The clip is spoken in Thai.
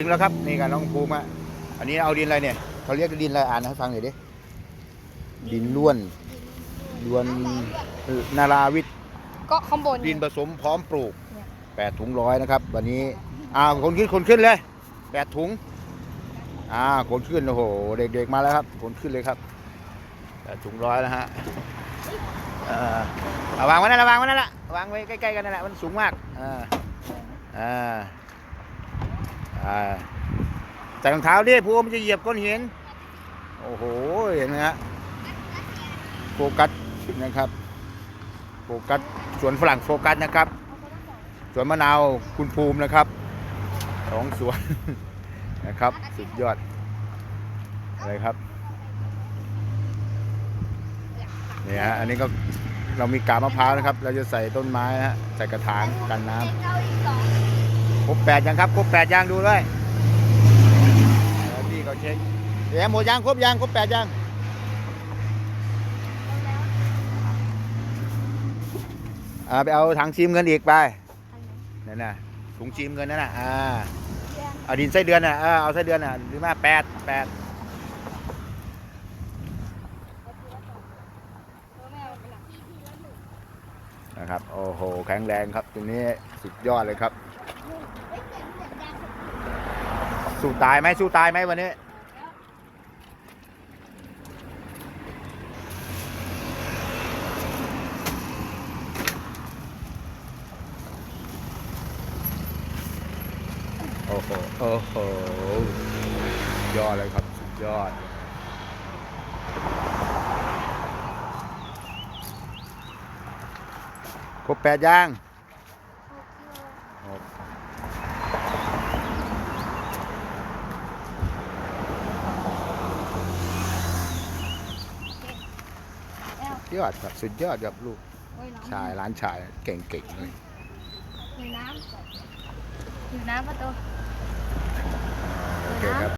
ถึงแล้วครับนี่กันน้องภูมิอะอันนี้เอาดินอะไรเนี่ยเขาเรียกดินอะไรอ่านให้ฟังหน่อยดิดินล้วนล้วนเอ่อนาราวิทย์ก็ข้างบนดินผสมพร้อมปลูกแปดถุงร้อยนะครับ วันนี้อ่าคนขึ้นคนขึ้นเลยแปดถุงอ่าคนขึ้นโอ้โหเด็กๆมาแล้วครับคนขึ้นเลยครับแปดถุงร้อยแล้วฮะเออเอาวางไว้นั่นแหละวางไว้นั่นแหละวางไว้ใกล้ๆกันนั่นแหละมันสูงมากอ่าอ่าอ่า ใส่รองเท้าดิภูมิจะเหยียบก้อนหิน โอ้โห เห็นไหมฮะโฟกัสนะครับโฟกัสสวนฝรั่งโฟกัสนะครับ สวนมะนาวคุณภูมินะครับสองสวนนะครับ สุดยอดอะไรครับนี่ฮะอันนี้ก็เรามีกาบมะพร้าวนะครับ เราจะใส่ต้นไม้ฮะใส่กระถางกันน้ำ ครบแปดยังครับครบแปดยังดูด้วยพี่ก็เช็คเดี๋ยวหมดยังครบยังครบแปดยังอาไปเอาถังซีมเงินอีกไปนั่นน่ะถุงจีมเงินนั่นน่ะอ่าเอาดินไส้เดือนน่ะเออเอาไส้เดือนน่ะหรือมาแปดแปดนะครับโอ้โหแข็งแรงครับตรงนี้สุดยอดเลยครับ สู้ตายไหมสู้ตายไหมวันนี้โอ้โหโอ้โหสุดยอดเลยครับสุดยอด ครบแปดย่าง ยอดครับ สุดยอดครับลูกชายร้านชายเก่งๆเลยอยู่น้ำอยู่น้ำประตูโอเคครับ